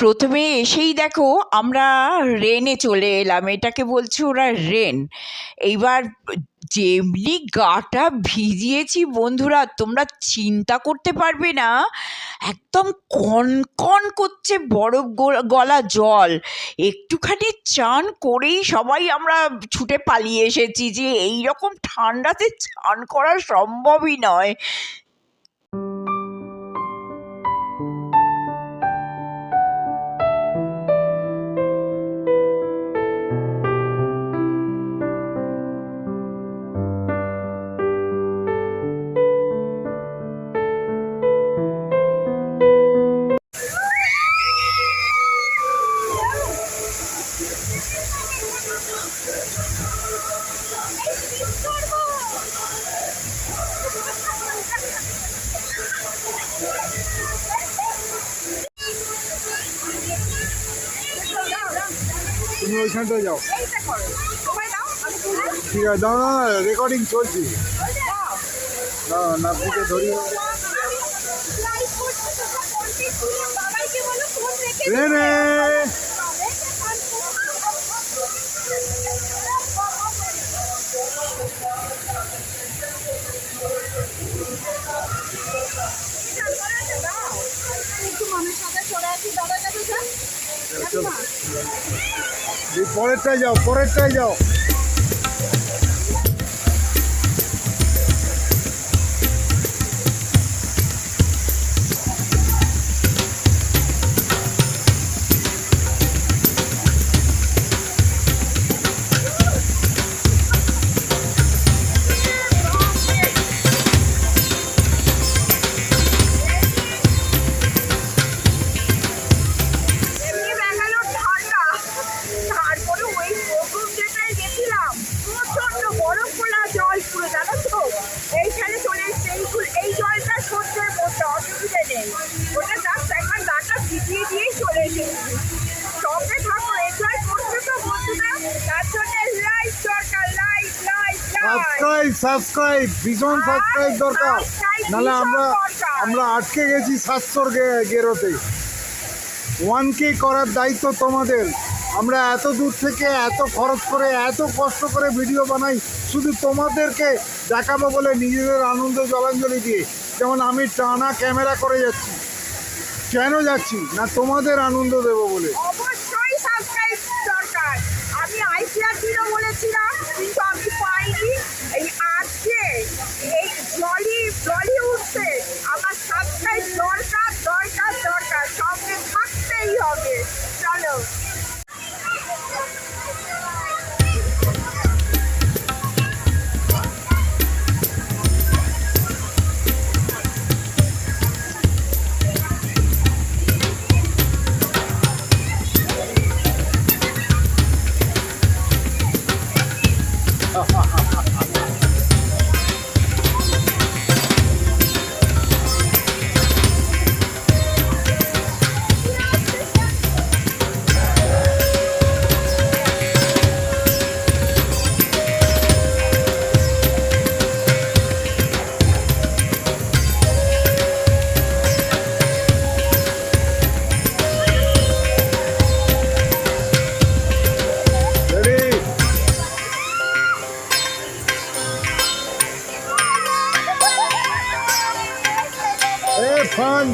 প্রথমে এসেই দেখো আমরা রেনে চলে এলাম। এটাকে বলছে ওরা রেন। এইবার যেমনি গাটা ভিজিয়েছি বন্ধুরা, তোমরা চিন্তা করতে পারবে না, একদম কনকন করছে বরফ গলা জল। একটুখানি চান করেই সবাই আমরা ছুটে পালিয়ে এসেছি যে এই রকম ঠান্ডাতে চান করা সম্ভবই নয়। তুমি যাও। ঠিক আছে দাও। না রেকর্ডিং চলছে না নাতনিকে ধরি রে রে পরেরটায় যাও পরেরটায় যাও চলে থাকো এনজয় করছ তো বন্ধুরা। তার জন্য লাইক দরকার like like like subscribe subscribe ভীষণ সাবস্ক্রাইব দরকার। নাহলে আমরা আমরা আটকে গেছি সাতশোর গেরোতে। ওয়ান কে করার দায়িত্ব তোমাদের। আমরা এত দূর থেকে এত খরচ করে এত কষ্ট করে ভিডিও বানাই শুধু তোমাদেরকে দেখাবো বলে নিজেদের আনন্দ জলাঞ্জলি দিয়ে। যেমন আমি টানা ক্যামেরা করে যাচ্ছি। কেন যাচ্ছি? না তোমাদের আনন্দ দেব বলে?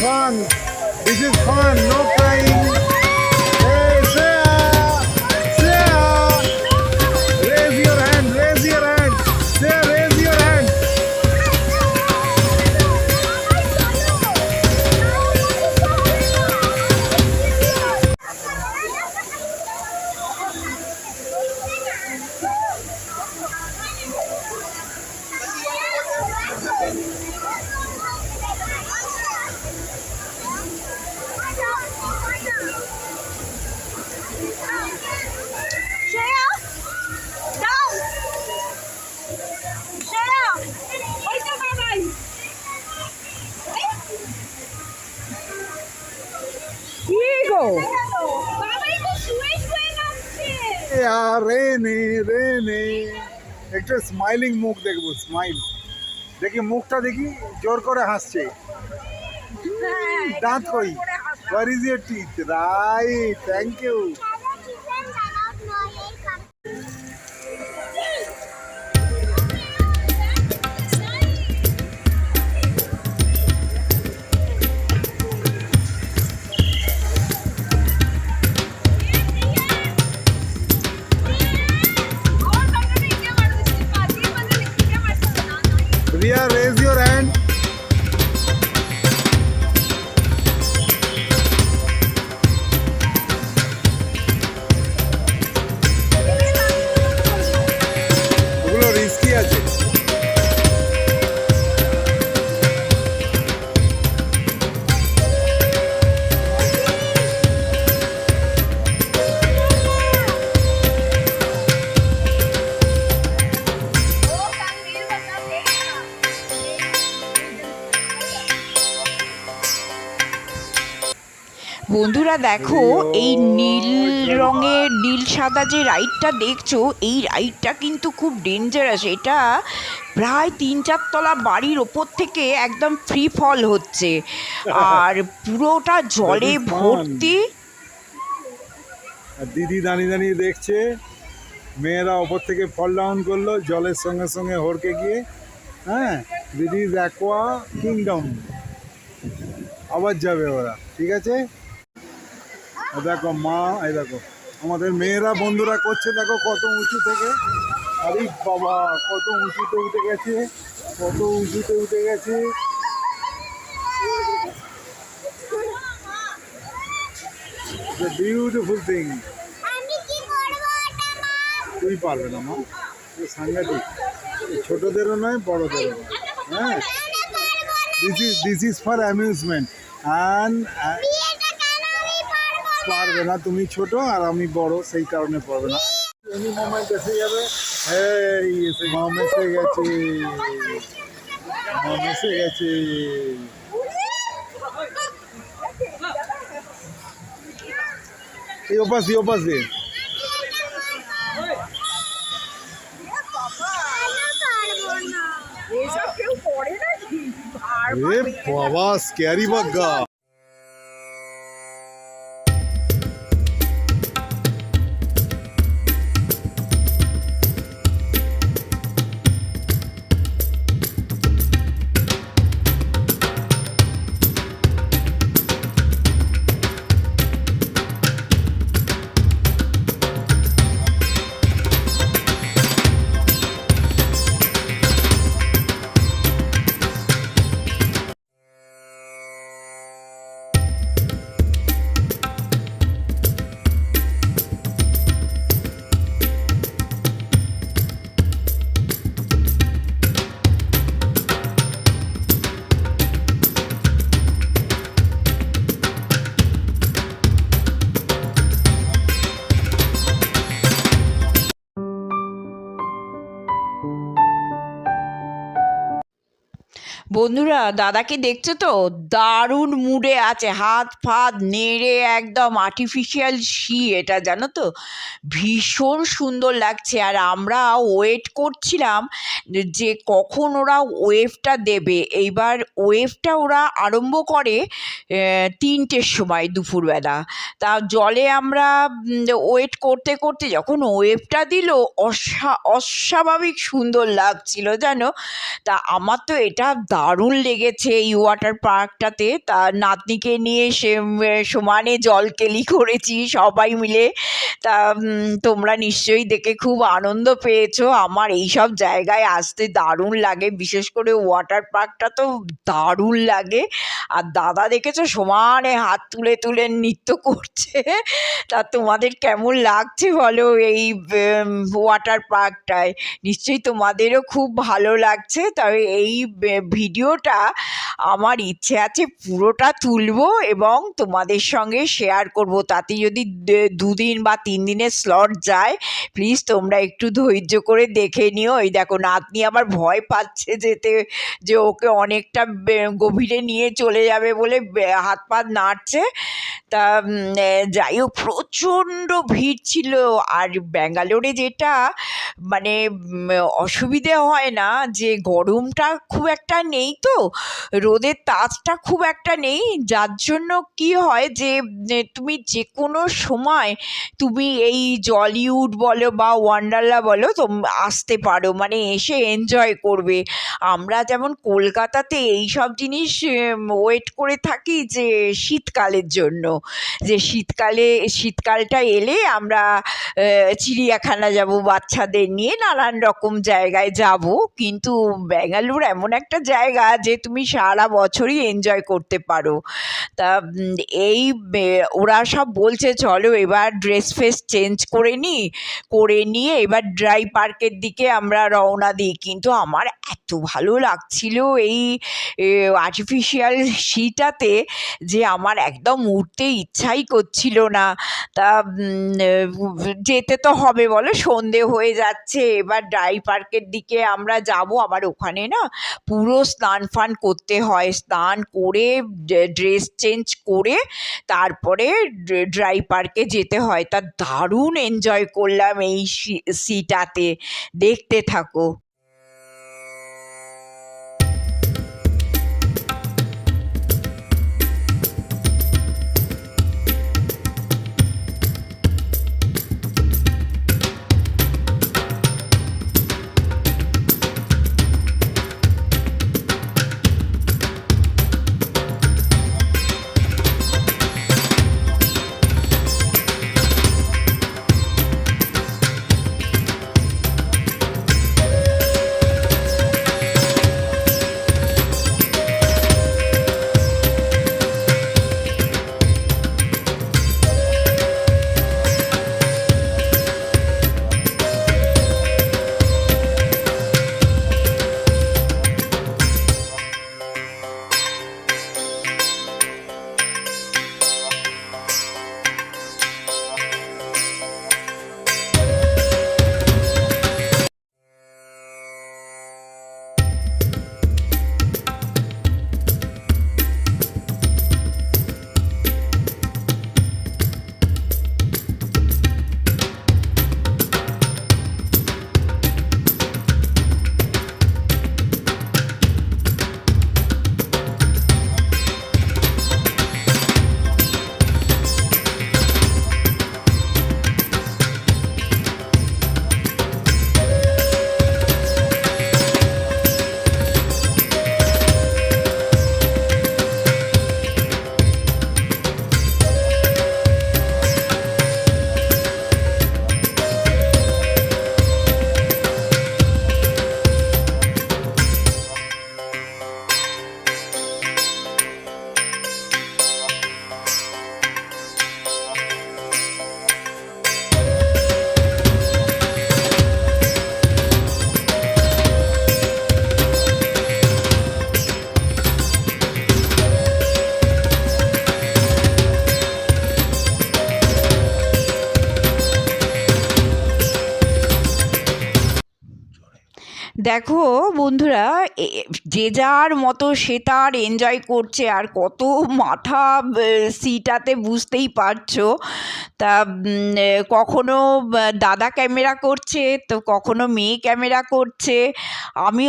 Fun. This is fun. No crying. রেনে একটু স্মাইলিং মুখ দেখব স্মাইল দেখি মুখটা দেখি জোর করে হাসছে। দাঁত কই? Where is your teeth right thank Right. días. বন্ধুরা দেখো এই নীল রঙের নীল সাদা যে রাইডটা দেখছ এই রাইডটা কিন্তু খুব ডেঞ্জারাস এটা প্রায় তিন চারতলা বাড়ির ওপর থেকে একদম ফ্রি ফল হচ্ছে। আর পুরোটা জলে ভর্তি। দিদি দাঁড়িয়ে দাঁড়িয়ে দেখছে মেয়েরা ওপর থেকে ফল ডাউন করল জলের সঙ্গে সঙ্গে হরকে গিয়ে। হ্যাঁ দিদি অ্যাকোয়া কিংডম আবার যাবে ওরা ঠিক আছে? দেখো মা এই দেখো আমাদের মেয়েরা বন্ধুরা করছে দেখো কত উঁচু থেকে। আরে বাবা কত উঁচুতে উঠে গেছে কত উঁচুতে উঠে গেছে। বিউটিফুল থিং তুই পারবে না মা। সাংঘাতিক। ছোটদেরও নয় বড়দেরও নয়। হ্যাঁ। This is this is for amusement and পারবে না তুমি ছোট আর আমি বড় সেই কারণে পারবে না। এনি মোমেন্ট এসে যাবে। এই এসে মাম এসে গেছে। মাম এসে এই ওপাশ ওপাশ। বাবা স্ক্যারি বাগ্গা বন্ধুরা, দাদাকে দেখছ তো? দারুণ মুডে আছে। হাত ফাত নেড়ে একদম আর্টিফিশিয়াল শি এটা, জানো তো? ভীষণ সুন্দর লাগছে। আর আমরা ওয়েট করছিলাম যে কখন ওরা ওয়েভটা দেবে। এইবার ওয়েভটা ওরা আরম্ভ করে তিনটের সময় দুপুরবেলা। তা জলে আমরা ওয়েট করতে করতে যখন ওয়েভটা দিল, অসা, অস্বাভাবিক সুন্দর লাগছিল, জানো? তা আমার তো এটা দারুণ লেগেছে এই ওয়াটার পার্কটাতে তা নাতনিকে নিয়ে সে সমানে জলকেলি করেছি, সবাই মিলে। তা তোমরা নিশ্চয়ই দেখে খুব আনন্দ পেয়েছ। আমার এই সব জায়গায় আসতে দারুণ লাগে। বিশেষ করে ওয়াটার পার্কটা তো দারুণ লাগে। আর দাদা দেখেছ সমানে হাত তুলে তুলে নৃত্য করছে। তা তোমাদের কেমন লাগছে বলো এই ওয়াটার পার্কটায় নিশ্চয়ই তোমাদেরও খুব ভালো লাগছে। তবে এই বে- ভিডিওটা আমার ইচ্ছে আছে পুরোটা তুলবো এবং তোমাদের সঙ্গে শেয়ার করব। তাতে যদি দুদিন বা তিন দিনের স্লট যায় প্লিজ তোমরা একটু ধৈর্য করে দেখে নিও। এই দেখো, নাতনি আবার ভয় পাচ্ছে যেতে, যে ওকে অনেকটা গভীরে নিয়ে চলে যাবে বলে হাত পা নাড়ছে। তা যাই হোক, প্রচণ্ড ভিড় ছিল। আর ব্যাঙ্গালোরে যেটা মানে অসুবিধে হয় না যে গরমটা খুব একটা নেই। তো? রোদের তাপটা খুব একটা নেই। যার জন্য কি হয় যে তুমি যে কোনো সময় তুমি এই জলিউড বলো বা ওয়ান্ডারলা বলো তোম আসতে পারো। মানে এসে এনজয় করবে। আমরা যেমন কলকাতাতে এই সব জিনিস ওয়েট করে থাকি যে শীতকালের জন্য। যে শীতকালে, শীতকালটা এলে আমরা চিড়িয়াখানা যাব, বাচ্চাদের নিয়ে নানান রকম জায়গায় যাব। কিন্তু ব্যাঙ্গালোর এমন একটা জায়গা যে তুমি সারা বছরই এনজয় করতে পারো। তা এই ওরা সব বলছে, চলো এবার ড্রেস ফেস চেঞ্জ করে নিই করে নিয়ে এবার ড্রাই পার্কের দিকে আমরা রওনা দিই। কিন্তু আমার এত ভালো লাগছিল এই আর্টিফিশিয়াল শীটাতে যে আমার একদম উঠতে ইচ্ছাই করছিল না। তা যেতে তো হবে বলো, সন্ধে হয়ে যাচ্ছে, এবার ড্রাই পার্কের দিকে আমরা যাব। আবার ওখানে না পুরো স্নান ফান করতে হয়, স্নান করে ড্রেস চেঞ্জ করে তারপরে ড্রাই পার্কে যেতে হয়। তা দারুণ এনজয় করলাম এই সিটাতে দেখতে থাকো। দেখো বন্ধুরা যে যার মতো সে তার এনজয় করছে, আর কত মাথা সিটাতে বুঝতেই পারছ। তা কখনো দাদা ক্যামেরা করছে, তো কখনো মেয়ে ক্যামেরা করছে। আমি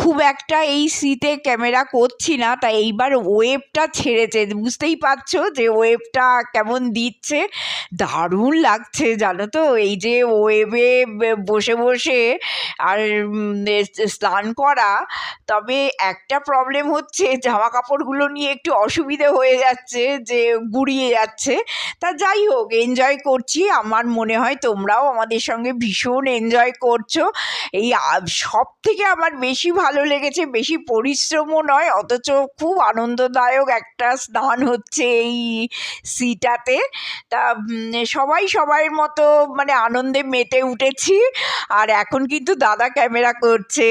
খুব একটা এই সিটে ক্যামেরা করছি না, তা এইবার ওয়েবটা ছেড়েছে, বুঝতেই পারছ যে ওয়েবটা কেমন দিচ্ছে? দারুণ লাগছে, জানো তো, এই যে ওয়েবে বসে বসে, আর স্নান করা, তবে একটা প্রবলেম হচ্ছে জামা কাপড়গুলো নিয়ে একটু অসুবিধে হয়ে যাচ্ছে, যে গুড়িয়ে যাচ্ছে। তা যাই হোক এনজয় করছি। আমার মনে হয় তোমরাও আমাদের সঙ্গে ভীষণ এনজয় করছ। এই সব থেকে আমার বেশি ভালো লেগেছে, বেশি পরিশ্রমও নয়, অথচ খুব আনন্দদায়ক একটা স্নান হচ্ছে এই সিটাতে। তা সবাই সবার মতো মানে আনন্দে মেতে উঠেছি। আর এখন কিন্তু দাদা ক্যামেরা করছে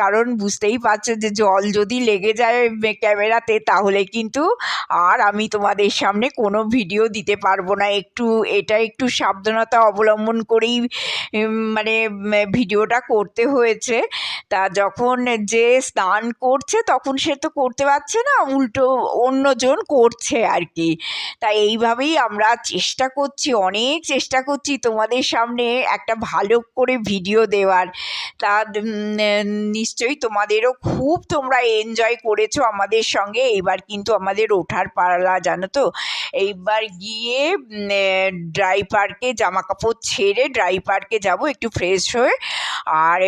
কারণ বুঝতেই পারছ যে জল যদি লেগে যায় ক্যামেরাতে তাহলে কিন্তু আর আমি তোমাদের সামনে কোনো ভিডিও দিতে পারব না। একটু, এটা একটু সাবধানতা অবলম্বন করেই মানে ভিডিওটা করতে হয়েছে। তা যখন যে স্নান করছে তখন সে তো করতে পারছে না, উল্টো অন্যজন করছে আর কি। তা এইভাবেই আমরা চেষ্টা করছি, অনেক চেষ্টা করছি তোমাদের সামনে একটা ভালো করে ভিডিও দেওয়ার। তা নিশ্চয়ই তোমাদেরও খুব তোমরা এনজয় করেছ আমাদের সঙ্গে। এবার কিন্তু আমাদের ওঠার পালা, জানো তো? এইবার গিয়ে ড্রাই পার্কে জামা কাপড় ছেড়ে ড্রাই পার্কে যাব, একটু ফ্রেশ হয়ে। আর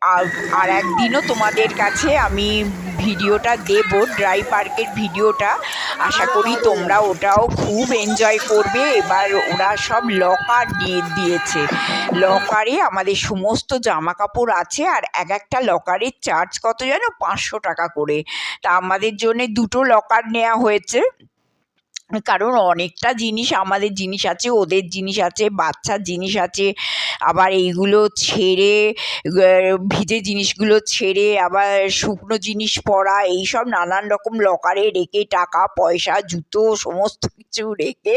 আর- একদিনও তোমাদের কাছে আমি ভিডিওটা দেব ড্রাই পার্কের ভিডিওটা। আশা করি তোমরা ওটাও খুব এনজয় করবে। এবার ওরা সব লকার দিয়ে দিয়েছে। লকারে আমাদের সমস্ত জামা কাপড় আছে আর এক একটা লকারের চার্জ কত জানো পাঁচশো টাকা করে। তা আমাদের জন্য দুটো লকার নেওয়া হয়েছে। কারণ অনেকটা জিনিস আমাদের জিনিস আছে, ওদের জিনিস আছে, বাচ্চার জিনিস আছে, আবার এইগুলো ছেড়ে ভিজে জিনিসগুলো ছেড়ে, আবার শুকনো জিনিস পরা, এইসব নানান রকম লকারে রেখে টাকা, পয়সা, জুতো, সমস্ত কিছু রেখে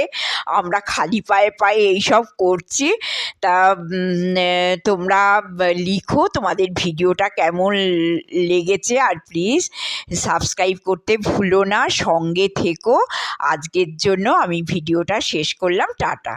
আমরা খালি পায়ে পায়ে এইসব করছি। তা তোমরা লিখো তোমাদের ভিডিওটা কেমন লেগেছে আর প্লিজ সাবস্ক্রাইব করতে ভুলো না। সঙ্গে থেকো। আজকের জন্য আমি ভিডিওটা শেষ করলাম। টাটা।